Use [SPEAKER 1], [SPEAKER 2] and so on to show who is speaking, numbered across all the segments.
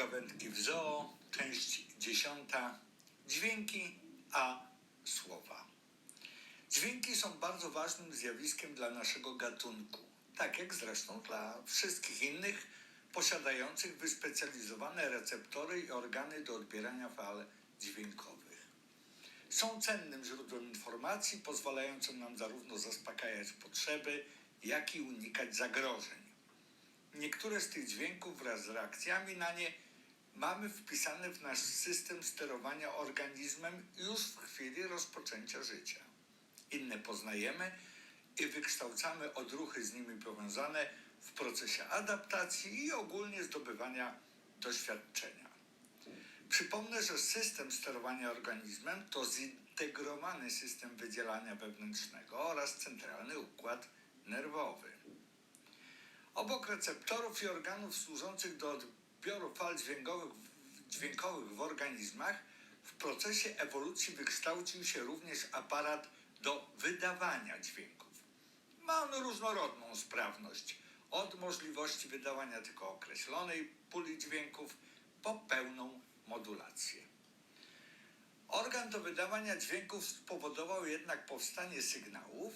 [SPEAKER 1] Pogawędki w zoo, część dziesiąta. Dźwięki, a słowa. Dźwięki są bardzo ważnym zjawiskiem dla naszego gatunku, tak jak zresztą dla wszystkich innych posiadających wyspecjalizowane receptory i organy do odbierania fal dźwiękowych. Są cennym źródłem informacji pozwalającym nam zarówno zaspokajać potrzeby, jak i unikać zagrożeń. Niektóre z tych dźwięków wraz z reakcjami na nie mamy wpisane w nasz system sterowania organizmem już w chwili rozpoczęcia życia. Inne poznajemy i wykształcamy odruchy z nimi powiązane w procesie adaptacji i ogólnie zdobywania doświadczenia. Przypomnę, że system sterowania organizmem to zintegrowany system wydzielania wewnętrznego oraz centralny układ nerwowy. Obok receptorów i organów służących do odbioru fal dźwiękowych, dźwiękowych w organizmach, w procesie ewolucji wykształcił się również aparat do wydawania dźwięków. Ma on różnorodną sprawność, od możliwości wydawania tylko określonej puli dźwięków po pełną modulację. Organ do wydawania dźwięków spowodował jednak powstanie sygnałów,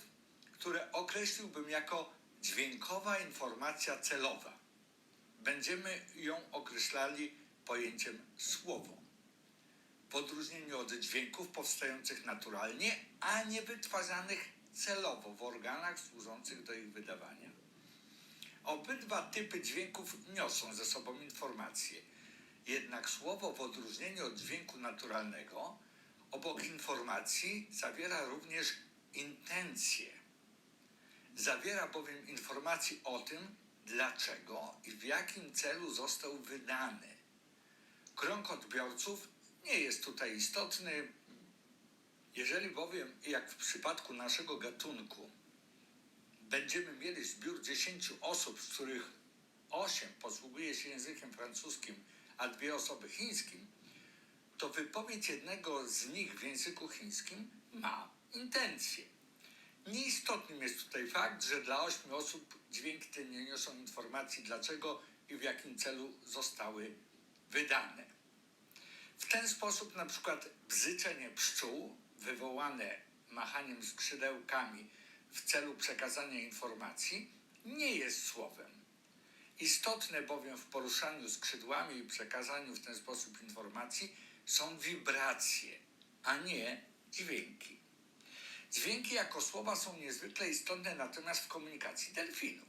[SPEAKER 1] które określiłbym jako dźwiękowa informacja celowa. Będziemy ją określali pojęciem słowo. W odróżnieniu od dźwięków powstających naturalnie, a nie wytwarzanych celowo w organach służących do ich wydawania. Obydwa typy dźwięków niosą ze sobą informacje. Jednak słowo w odróżnieniu od dźwięku naturalnego obok informacji zawiera również intencje. Zawiera bowiem informacje o tym, dlaczego i w jakim celu został wydany. Krąg odbiorców nie jest tutaj istotny, jeżeli bowiem, jak w przypadku naszego gatunku, będziemy mieli zbiór 10 osób, z których 8 posługuje się językiem francuskim, a dwie osoby chińskim, to wypowiedź jednego z nich w języku chińskim ma intencję. Nieistotnym jest tutaj fakt, że dla 8 osób dźwięki te nie niosą informacji dlaczego i w jakim celu zostały wydane. W ten sposób na przykład bzyczenie pszczół wywołane machaniem skrzydełkami w celu przekazania informacji nie jest słowem. Istotne bowiem w poruszaniu skrzydłami i przekazaniu w ten sposób informacji są wibracje, a nie dźwięki. Dźwięki jako słowa są niezwykle istotne natomiast w komunikacji delfinów.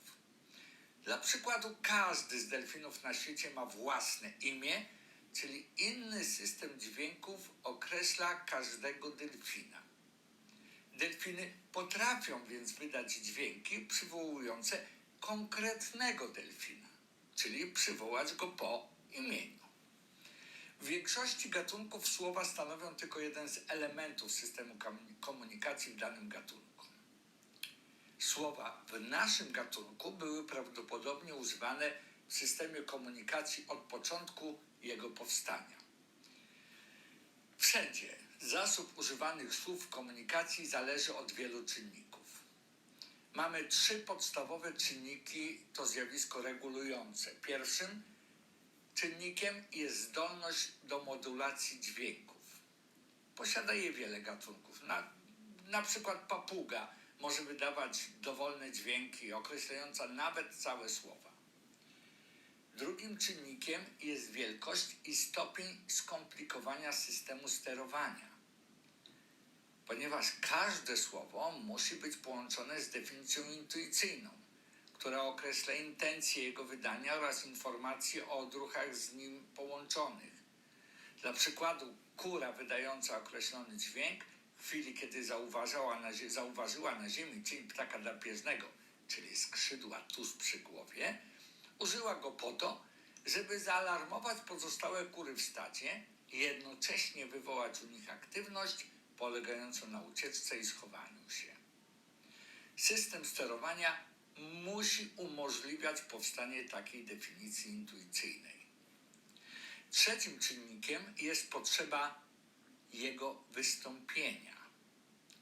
[SPEAKER 1] Dla przykładu, każdy z delfinów na świecie ma własne imię, czyli inny system dźwięków określa każdego delfina. Delfiny potrafią więc wydać dźwięki przywołujące konkretnego delfina, czyli przywołać go po imieniu. W większości gatunków słowa stanowią tylko jeden z elementów systemu komu- komunikacji w danym gatunku. Słowa w naszym gatunku były prawdopodobnie używane w systemie komunikacji od początku jego powstania. Wszędzie zasób używanych słów w komunikacji zależy od wielu czynników. Mamy trzy podstawowe czynniki to zjawisko regulujące. Pierwszym czynnikiem jest zdolność do modulacji dźwięków. Posiada je wiele gatunków. Na, na przykład papuga może wydawać dowolne dźwięki, określające nawet całe słowa. Drugim czynnikiem jest wielkość i stopień skomplikowania systemu sterowania. Ponieważ każde słowo musi być połączone z definicją intuicyjną, która określa intencje jego wydania oraz informacje o odruchach z nim połączonych. Dla przykładu, kura wydająca określony dźwięk w chwili, kiedy zauważała na, zauważyła na ziemi cień ptaka drapieżnego, czyli skrzydła tuż przy głowie, użyła go po to, żeby zaalarmować pozostałe kury w stadzie i jednocześnie wywołać u nich aktywność polegającą na ucieczce i schowaniu się. System sterowania musi umożliwiać powstanie takiej definicji intuicyjnej. Trzecim czynnikiem jest potrzeba jego wystąpienia.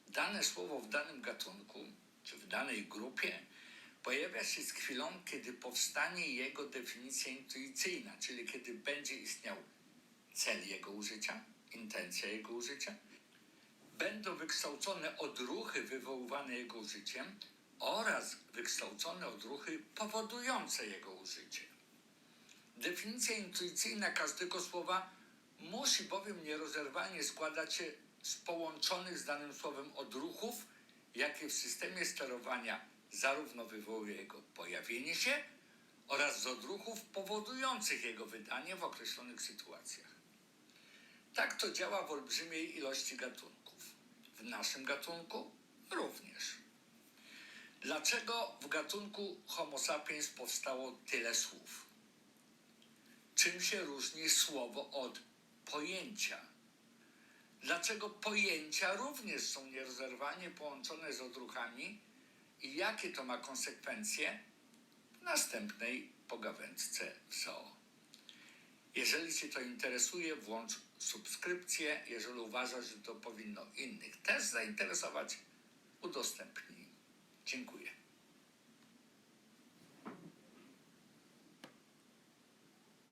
[SPEAKER 1] Dane słowo w danym gatunku czy w danej grupie pojawia się z chwilą, kiedy powstanie jego definicja intuicyjna, czyli kiedy będzie istniał cel jego użycia, intencja jego użycia, będą wykształcone odruchy wywoływane jego użyciem oraz wykształcone odruchy powodujące jego użycie. Definicja intuicyjna każdego słowa musi bowiem nierozerwalnie składać się z połączonych z danym słowem odruchów, jakie w systemie sterowania zarówno wywołuje jego pojawienie się oraz z odruchów powodujących jego wydanie w określonych sytuacjach. Tak to działa w olbrzymiej ilości gatunków. W naszym gatunku również. Dlaczego w gatunku Homo sapiens powstało tyle słów? Czym się różni słowo od pojęcia? Dlaczego pojęcia również są nierozerwalnie połączone z odruchami i jakie to ma konsekwencje w następnej pogawędce w zoo? Jeżeli Cię to interesuje, włącz subskrypcję. Jeżeli uważasz, że to powinno innych też zainteresować, udostępnij. Dziękuję.